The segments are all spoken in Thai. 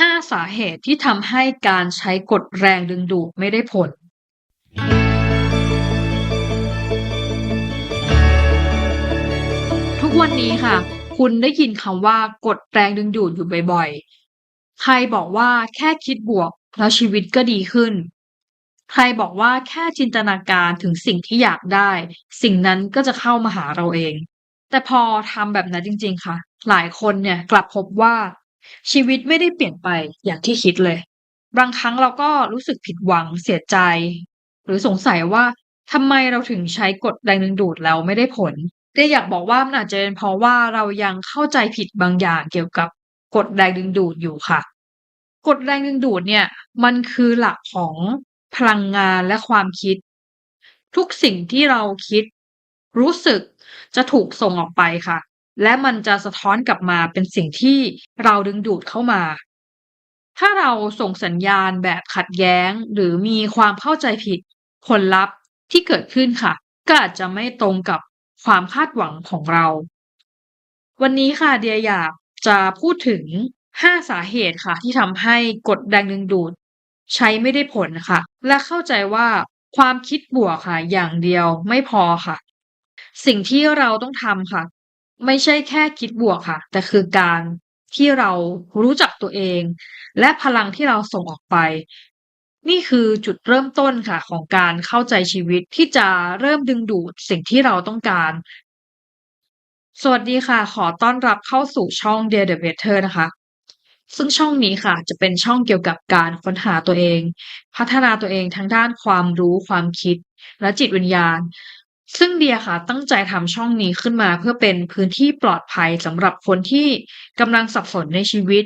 5สาเหตุที่ทำให้การใช้กฎแรงดึงดูดไม่ได้ผล ทุกวันนี้ค่ะ คุณได้ยินคำว่ากฎแรงดึงดูดอยู่บ่อยๆ ใครบอกว่าแค่คิดบวกแล้วชีวิตก็ดีขึ้น ใครบอกว่าแค่จินตนาการถึงสิ่งที่อยากได้ สิ่งนั้นก็จะเข้ามาหาเราเอง แต่พอทำแบบนั้นจริง ๆ ค่ะ หลายคนเนี่ยกลับพบว่า ชีวิตไม่ได้เปลี่ยนไปอย่างที่คิดเลย บางครั้งเราก็รู้สึกผิดหวังเสียใจ หรือสงสัยว่าทำไมเราถึงใช้กฎแรงดึงดูดแล้วไม่ได้ผลเต้อยากบอกว่ามันอาจจะเป็นเพราะว่าเรายังเข้าใจผิดบางอย่างเกี่ยวกับกฎแรงดึงดูดอยู่ค่ะ กฎแรงดึงดูดเนี่ย มันคือหลักของพลังงานและความคิด ทุกสิ่งที่เราคิด รู้สึกจะถูกส่งออกไปค่ะ และมันจะสะท้อนกลับมาเป็นสิ่งที่เราดึงดูดเข้ามา ถ้าเราส่งสัญญาณแบบขัดแย้งหรือมีความเข้าใจผิด ผลลัพธ์ที่เกิดขึ้นค่ะ ก็อาจจะไม่ตรงกับความคาดหวังของเรา วันนี้ค่ะเดียอยากจะพูดถึง 5 สาเหตุค่ะ ที่ทำให้กฎแรงดึงดูด ใช้ไม่ได้ผลค่ะ และเข้าใจว่าความคิดบวกค่ะ อย่างเดียวไม่พอค่ะ สิ่งที่เราต้องทำค่ะ ไม่ใช่แค่คิดบวกค่ะ แต่คือการที่เรารู้จักตัวเอง และพลังที่เราส่งออกไป นี่คือจุดเริ่มต้นค่ะ ของการเข้าใจชีวิตที่จะเริ่มดึงดูดสิ่งที่เราต้องการ สวัสดีค่ะ ขอต้อนรับเข้าสู่ช่อง Dear the Better นะคะ ซึ่งช่องนี้ค่ะ จะเป็นช่องเกี่ยวกับการค้นหาตัวเอง พัฒนาตัวเองทั้งด้านความรู้ความคิด และจิตวิญญาณ ซึ่งเดียค่ะตั้งใจทำช่องนี้ขึ้นมาเพื่อเป็นพื้นที่ปลอดภัยสำหรับคนที่กำลังสับสนในชีวิต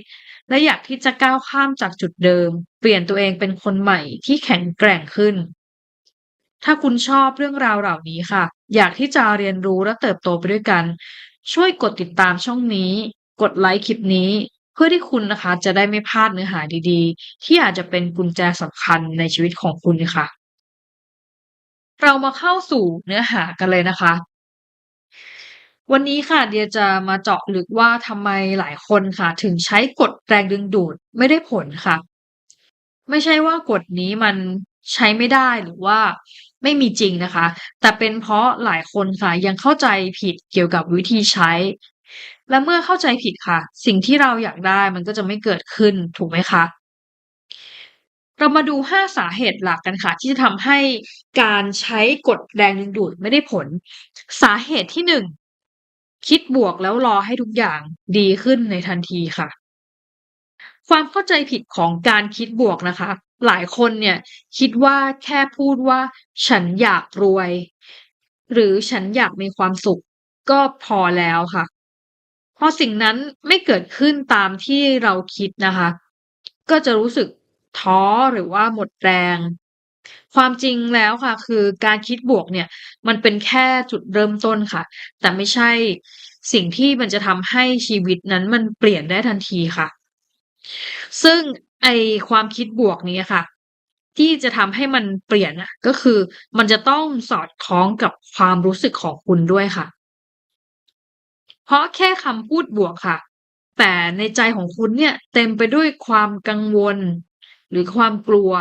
และอยากที่จะก้าวข้ามจากจุดเดิม เปลี่ยนตัวเองเป็นคนใหม่ที่แข็งแกร่งขึ้น ถ้าคุณชอบเรื่องราวเหล่านี้ค่ะ อยากที่จะเรียนรู้และเติบโตไปด้วยกัน ช่วยกดติดตามช่องนี้ กดไลค์คลิปนี้ เพื่อที่คุณนะคะจะได้ไม่พลาดเนื้อหาดีๆ ที่อาจจะเป็นกุญแจสำคัญในชีวิตของคุณค่ะ เรามาเข้าสู่เนื้อหากันเลยนะคะ วันนี้ค่ะเดียจะมาเจาะลึกว่าทำไมหลายคนค่ะ ถึงใช้กฎแรงดึงดูดไม่ได้ผลค่ะ ไม่ใช่ว่ากฎนี้มันใช้ไม่ได้หรือว่าไม่มีจริงนะคะ แต่เป็นเพราะหลายคนค่ะยังเข้าใจผิดเกี่ยวกับวิธีใช้ และเมื่อเข้าใจผิดค่ะ สิ่งที่เราอยากได้มันก็จะไม่เกิดขึ้นถูกไหมคะ เรามาดู 5 สาเหตุหลักกันค่ะ ที่จะทำให้การใช้กฎแรงดึงดูดไม่ได้ผล สาเหตุที่ 1 คิดบวกแล้วรอให้ทุกอย่างดีขึ้นในทันทีค่ะ ความเข้าใจผิดของการคิดบวกนะคะ หลายคนเนี่ยคิดว่าแค่พูดว่า ฉันอยากรวย หรือฉันอยากมีความสุขก็พอแล้วค่ะพอสิ่งนั้นไม่เกิดขึ้นตามที่เราคิดนะคะ ก็จะรู้สึก ท้อหรือว่าหมดแรง ความจริงแล้วค่ะ คือการคิดบวกเนี่ย มันเป็นแค่จุดเริ่มต้นค่ะ แต่ไม่ใช่สิ่งที่มันจะทำให้ชีวิตนั้นมันเปลี่ยนได้ทันทีค่ะ ซึ่งไอความคิดบวกนี้ค่ะ ที่จะทำให้มันเปลี่ยนอะก็คือมันจะต้องสอดคล้องกับความรู้สึกของคุณด้วยค่ะ เพราะแค่คำพูดบวกค่ะ แต่ในใจของคุณเนี่ย เต็มไปด้วยความกังวล หรือความกลัว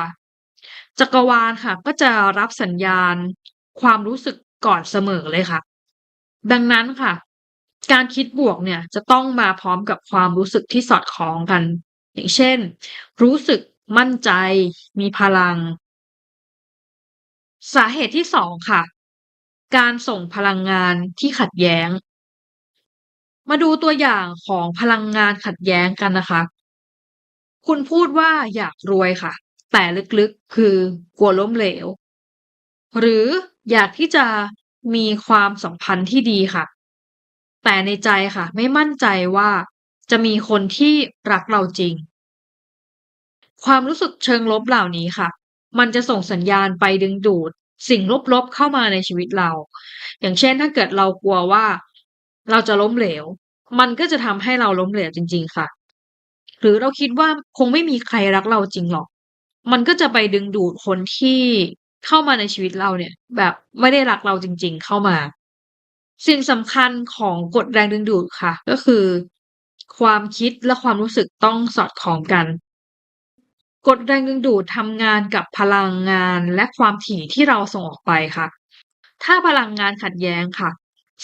จักรวาลค่ะ ก็จะรับสัญญาณ ความรู้สึกก่อนเสมอเลยค่ะ ดังนั้นค่ะ การคิดบวกเนี่ยจะต้องมาพร้อมกับความรู้สึกที่สอดคล้องกัน อย่างเช่น รู้สึกมั่นใจ มีพลัง สาเหตุที่2ค่ะ การส่งพลังงานที่ขัดแย้ง มาดูตัวอย่างของพลังงานขัดแย้งกันนะคะ คุณพูดว่าอยากรวยค่ะ แต่ลึกๆคือกลัวล้มเหลว หรืออยากที่จะมีความสัมพันธ์ที่ดีค่ะ แต่ในใจค่ะ ไม่มั่นใจว่าจะมีคนที่รักเราจริง ความรู้สึกเชิงลบเหล่านี้ค่ะ มันจะส่งสัญญาณไปดึงดูด สิ่งลบๆเข้ามาในชีวิตเรา อย่างเช่นถ้าเกิดเรากลัวว่า เราจะล้มเหลว มันก็จะทำให้เราล้มเหลวจริง ๆ ค่ะ หรือเราคิดว่าคงไม่มีใครรักเราจริงหรอก มันก็จะไปดึงดูดคนที่เข้ามาในชีวิตเราเนี่ย แบบไม่ได้รักเราจริง ๆ เข้ามา สิ่งสำคัญของกฎแรงดึงดูดค่ะ ก็คือ ความคิดและความรู้สึกต้องสอดคล้องกันกฎแรงดึงดูดทำงานกับพลังงานและความถี่ที่เราส่งออกไปค่ะ ถ้าพลังงานขัดแย้งค่ะ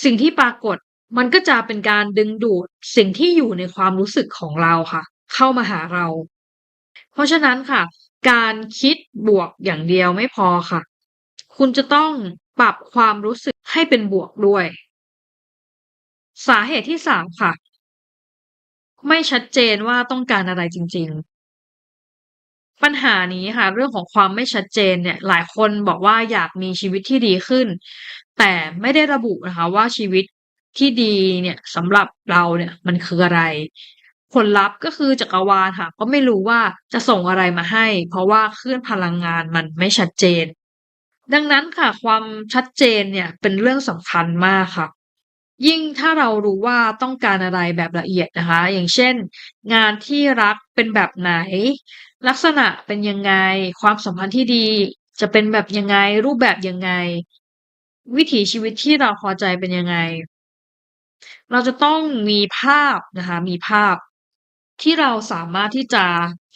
สิ่งที่ปรากฏมันก็จะเป็นการดึงดูดสิ่งที่อยู่ในความรู้สึกของเราค่ะ เข้ามาหาเรา เพราะฉะนั้นค่ะ การคิดบวกอย่างเดียวไม่พอค่ะ คุณจะต้องปรับความรู้สึกให้เป็นบวกด้วย สาเหตุที่สามค่ะ ไม่ชัดเจนว่าต้องการอะไรจริง ๆ ปัญหานี้ค่ะ เรื่องของความไม่ชัดเจนเนี่ย หลายคนบอกว่าอยากมีชีวิตที่ดีขึ้น แต่ไม่ได้ระบุนะคะว่าชีวิตที่ดีเนี่ยสำหรับเราเนี่ยมันคืออะไร ผลลัพธ์ก็คือจักรวาลค่ะ ก็ไม่รู้ว่าจะส่งอะไรมาให้ เพราะว่าคลื่นพลังงานมันไม่ชัดเจน ดังนั้นค่ะ ความชัดเจนเนี่ยเป็นเรื่องสำคัญมากค่ะ ยิ่งถ้าเรารู้ว่าต้องการอะไรแบบละเอียดนะคะ อย่างเช่น งานที่รักเป็นแบบไหน ลักษณะเป็นยังไง ความสัมพันธ์ที่ดีจะเป็นแบบยังไง รูปแบบยังไง วิถีชีวิตที่เราพอใจเป็นยังไง เราจะต้องมีภาพนะคะ มีภาพ ที่เราสามารถที่จะ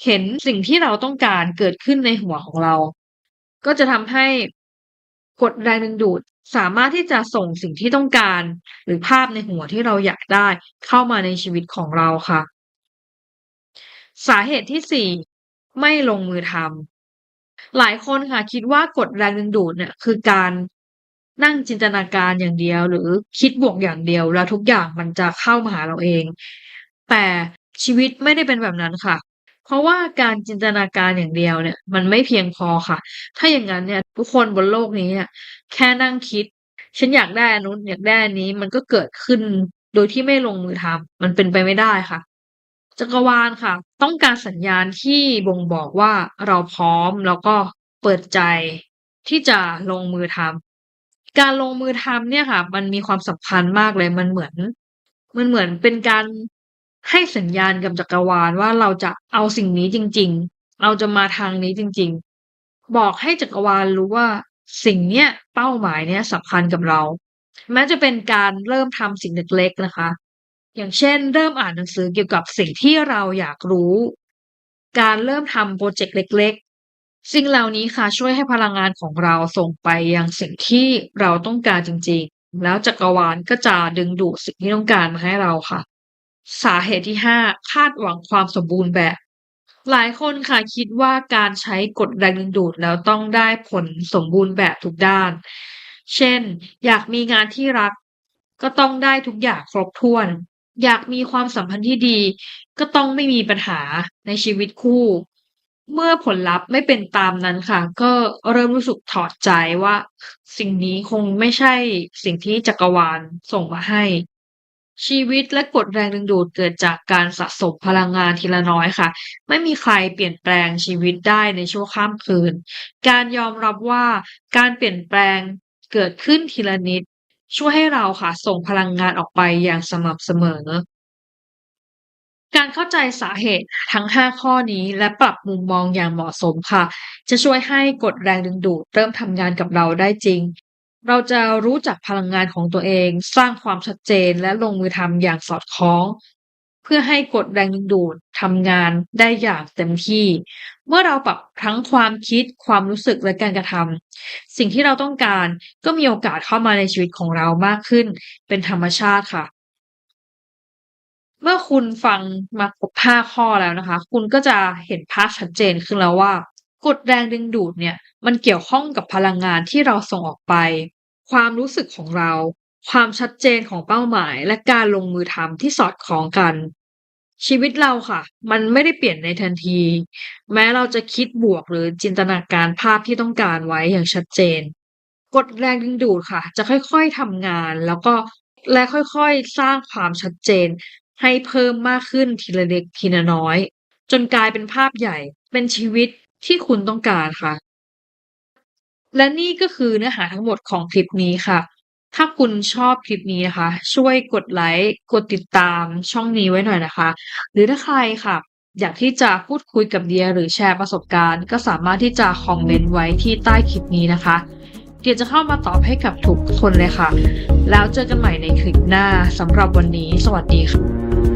เห็นสิ่งที่เราต้องการเกิดขึ้นในหัวของเรา ก็จะทำให้กฎแรงดึงดูดสามารถที่จะส่งสิ่งที่ต้องการ หรือภาพในหัวที่เราอยากได้เข้ามาในชีวิตของเราค่ะ สาเหตุที่สี่ไม่ลงมือทำหลายคนค่ะคิดว่ากฎแรงดึงดูดเนี่ยคือการนั่งจินตนาการอย่างเดียว หรือคิดบวกอย่างเดียว แล้วทุกอย่างมันจะเข้ามาหาเราเอง แต่ ชีวิตไม่ได้เป็นแบบนั้นค่ะ เพราะว่าการจินตนาการอย่างเดียวเนี่ย มันไม่เพียงพอค่ะ ถ้าอย่างงั้นเนี่ย ทุกคนบนโลกนี้เนี่ยแค่นั่งคิด ฉันอยากได้อันนู้นอยากได้อันนี้มันก็เกิดขึ้นโดยที่ไม่ลงมือทำมันเป็นไปไม่ได้ค่ะ จักรวาลค่ะ ต้องการสัญญาณที่บ่งบอกว่าเราพร้อมแล้วก็เปิดใจที่จะลงมือทำการลงมือทำเนี่ยค่ะ มันมีความสำคัญมากเลยมันเหมือน มันเหมือนเป็นการ ให้สัญญาณกับจักรวาลว่าเราจะเอาสิ่งนี้จริง ๆ เราจะมาทางนี้จริง ๆ บอกให้จักรวาลรู้ว่าสิ่งเนี้ยเป้าหมายเนี้ยสำคัญกับเรา แม้จะเป็นการเริ่มทำสิ่งเล็กๆนะคะ อย่างเช่น เริ่มอ่านหนังสือเกี่ยวกับสิ่งที่เราอยากรู้ การเริ่มทำพรเจกต์เล็ก ๆ สิ่งเหล่านี้ค่ะช่วยให้พลังงานของเราส่งไปยังสิ่งที่เราต้องการจริง ๆ แล้วจักรวาลก็จะดึงดูดสิ่งที่ต้องการมาให้เราค่ะ สาเหตุที่ห้าคาดหวังความสมบูรณ์แบบ หลายคนค่ะคิดว่าการใช้กฎแรงดึงดูดแล้วต้องได้ผลสมบูรณ์แบบทุกด้าน เช่น อยากมีงานที่รัก ก็ต้องได้ทุกอย่างครบถ้วน อยากมีความสัมพันธ์ที่ดี ก็ต้องไม่มีปัญหาในชีวิตคู่ เมื่อผลลัพธ์ไม่เป็นตามนั้นค่ะ ก็เริ่มรู้สึกถอดใจว่า สิ่งนี้คงไม่ใช่สิ่งที่จักรวาลส่งมาให้ ชีวิตและกฎแรงดึงดูดเกิดจากการสะสมพลังงานทีละน้อยค่ะ ไม่มีใครเปลี่ยนแปลงชีวิตได้ในชั่วข้ามคืน การยอมรับว่าการเปลี่ยนแปลงเกิดขึ้นทีละนิด ช่วยให้เราค่ะ ส่งพลังงานออกไปอย่างสม่ำเสมอ การเข้าใจสาเหตุทั้ง 5 ข้อนี้และปรับมุมมองอย่างเหมาะสมค่ะ จะช่วยให้กฎแรงดึงดูดเริ่มทำงานกับเราได้จริง เราจะรู้จักพลังงานของตัวเอง สร้างความชัดเจนและลงมือทำอย่างสอดคล้อง เพื่อให้กฎแรงดึงดูดทำงานได้อย่างเต็มที่ เมื่อเราปรับทั้งความคิดความรู้สึกและการกระทำสิ่งที่เราต้องการก็มีโอกาสเข้ามาในชีวิตของเรามากขึ้น เป็นธรรมชาติค่ะ เมื่อคุณฟังมาครบ5ข้อแล้วนะคะ คุณก็จะเห็นภาพชัดเจนขึ้นแล้วว่ากฎแรงดึงดูดเนี่ย มันเกี่ยวข้องกับพลังงานที่เราส่งออกไป ความรู้สึกของเรา ความชัดเจนของเป้าหมาย และการลงมือทำที่สอดคล้องกัน ชีวิตเราค่ะ มันไม่ได้เปลี่ยนในทันที แม้เราจะคิดบวกหรือจินตนาการภาพที่ต้องการไว้อย่างชัดเจน กฎแรงดึงดูดค่ะ จะค่อยๆทำงานแล้วก็และค่อยๆ สร้างความชัดเจน ให้เพิ่มมากขึ้นทีละเล็กทีละน้อย จนกลายเป็นภาพใหญ่ เป็นชีวิตที่คุณต้องการค่ะ และนี่ก็คือเนื้อหาทั้งหมดของคลิปนี้ค่ะ ถ้าคุณชอบคลิปนี้นะคะ ช่วยกดไลก์กดติดตามช่องนี้ไว้หน่อยนะคะ หรือถ้าใครค่ะอยากที่จะพูดคุยกับเดียหรือแชร์ประสบการณ์ ก็สามารถที่จะคอมเมนต์ไว้ที่ใต้คลิปนี้นะคะ เดียจะเข้ามาตอบให้กับทุกคนเลยค่ะ แล้วเจอกันใหม่ในคลิปหน้าสำหรับวันนี้ สวัสดีค่ะ